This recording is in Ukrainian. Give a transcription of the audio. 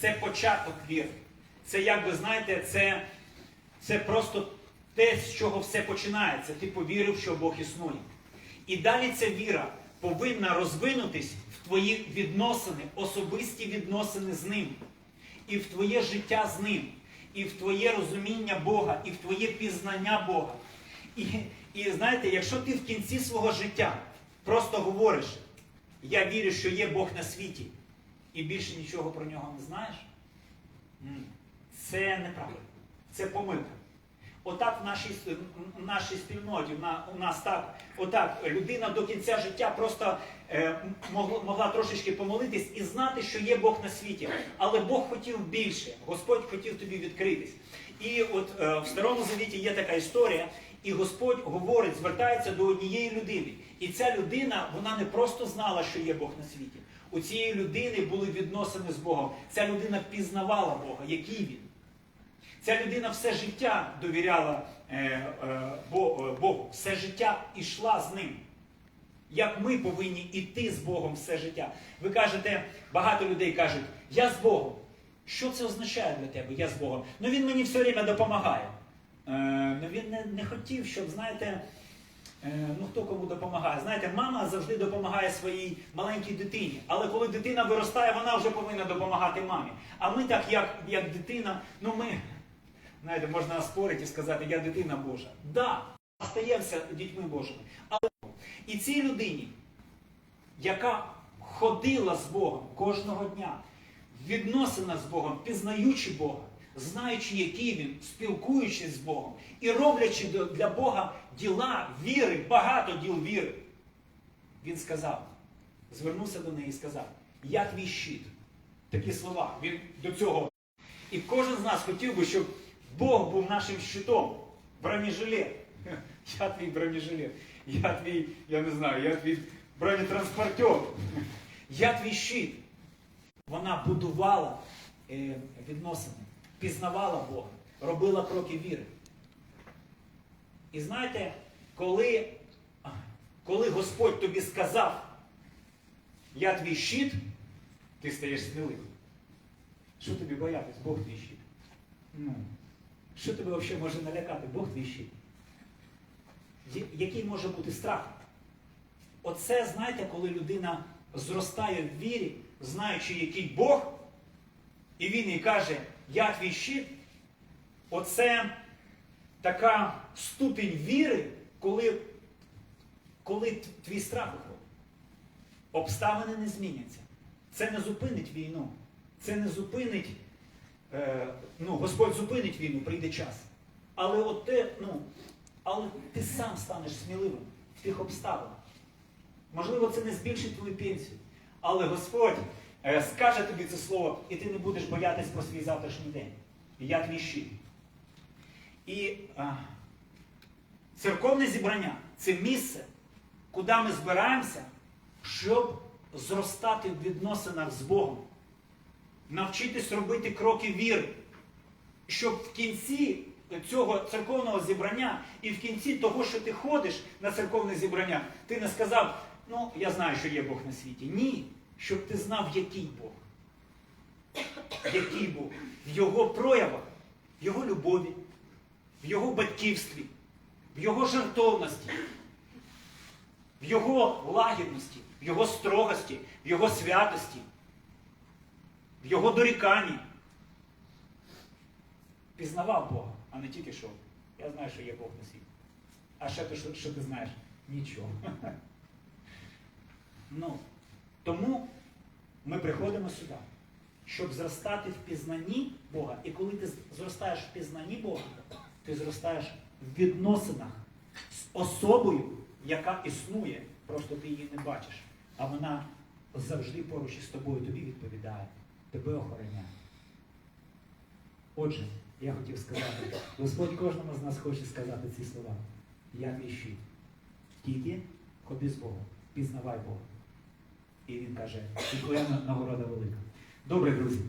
Це початок віри. Це як ви знаєте, це, це просто те, з чого все починається. Ти повірив, що Бог існує. І далі ця віра повинна розвинутись в твої відносини, особисті відносини з ним, і в твоє життя з ним, і в твоє розуміння Бога, і в твоє пізнання Бога. І, і знаєте, якщо ти в кінці свого життя просто говориш, я вірю, що є Бог на світі, і більше нічого про нього не знаєш, це неправильно, це помилка. Отак в нашій, в нашій спільноті, у нас так, отак, людина до кінця життя просто е, могла, могла трошечки помолитись і знати, що є Бог на світі. Але Бог хотів більше, Господь хотів тобі відкритись. І от е, в Старому Завіті є така історія, і Господь говорить, звертається до однієї людини. І ця людина, вона не просто знала, що є Бог на світі. У цієї людини були відносини з Богом. Ця людина пізнавала Бога, який він. Ця людина все життя довіряла е, е, е, Богу, все життя ішла з ним. Як ми повинні йти з Богом все життя. Ви кажете, багато людей кажуть, я з Богом. Що це означає для тебе? Я з Богом. Ну він мені все время допомагає. Е, ну він не, не хотів, щоб, знаєте, ну хто кому допомагає. Знаєте, мама завжди допомагає своїй маленькій дитині. Але коли дитина виростає, вона вже повинна допомагати мамі. А ми так, як, як дитина, ну ми, знаєте, можна спорити і сказати, я дитина Божа. Да, стаємося дітьми Божими. Але і цій людині, яка ходила з Богом кожного дня, відносина з Богом, пізнаючи Бога, знаючи, який він, спілкуючись з Богом і роблячи для Бога діла віри, багато діл віри, він сказав, звернувся до неї і сказав: Я твій щит. Такі слова. Він до цього. І кожен з нас хотів би, щоб Бог був нашим щитом. Бронежилет. Я твій бронежилет. Я твій, я не знаю, я твій бронетранспортер. Я твій щит. Вона будувала е, відносини, пізнавала Бога, робила кроки віри. І знаєте, коли, коли Господь тобі сказав, я твій щит, ти стаєш сміливим. Що тобі боятись? Бог твій щит. Ну, що тебе взагалі може налякати? Бог твій щит. Який може бути страх? Оце, знаєте, коли людина зростає в вірі, знаючи, який Бог, і він їй каже, я твій оце така ступінь віри, коли, коли твій страх уходить. Обставини не зміняться. Це не зупинить війну. Це не зупинить, е, ну, Господь зупинить війну, прийде час. Але от те, ну, але ти сам станеш сміливим в тих обставинах. Можливо, це не збільшить твою пенсію. Але Господь скаже тобі це слово, і ти не будеш боятись про свій завтрашній день. І я твій щит. І а, церковне зібрання це місце, куди ми збираємося, щоб зростати в відносинах з Богом, навчитись робити кроки віри, щоб в кінці цього церковного зібрання і в кінці того, що ти ходиш на церковне зібрання, ти не сказав, ну, я знаю, що є Бог на світі. Ні, щоб ти знав, який Бог. Який Бог. В Його проявах, в Його любові, в Його батьківстві, в Його жертовності, в Його лагідності, в Його строгості, в Його святості, в Його доріканні. Пізнавав Бога, а не тільки що. Я знаю, що є Бог на світі. А ще ти, що, що ти знаєш? Нічого. Ну, тому ми приходимо сюди, щоб зростати в пізнанні Бога. І коли ти зростаєш в пізнанні Бога, ти зростаєш в відносинах з особою, яка існує, просто ти її не бачиш. А вона завжди поруч із тобою тобі відповідає, тебе охороняє. Отже, я хотів сказати, Господь кожному з нас хоче сказати ці слова. Я щит. Тільки ходи з Богом, пізнавай Бога. І він каже, і твоя нагорода велика. Добре, друзі.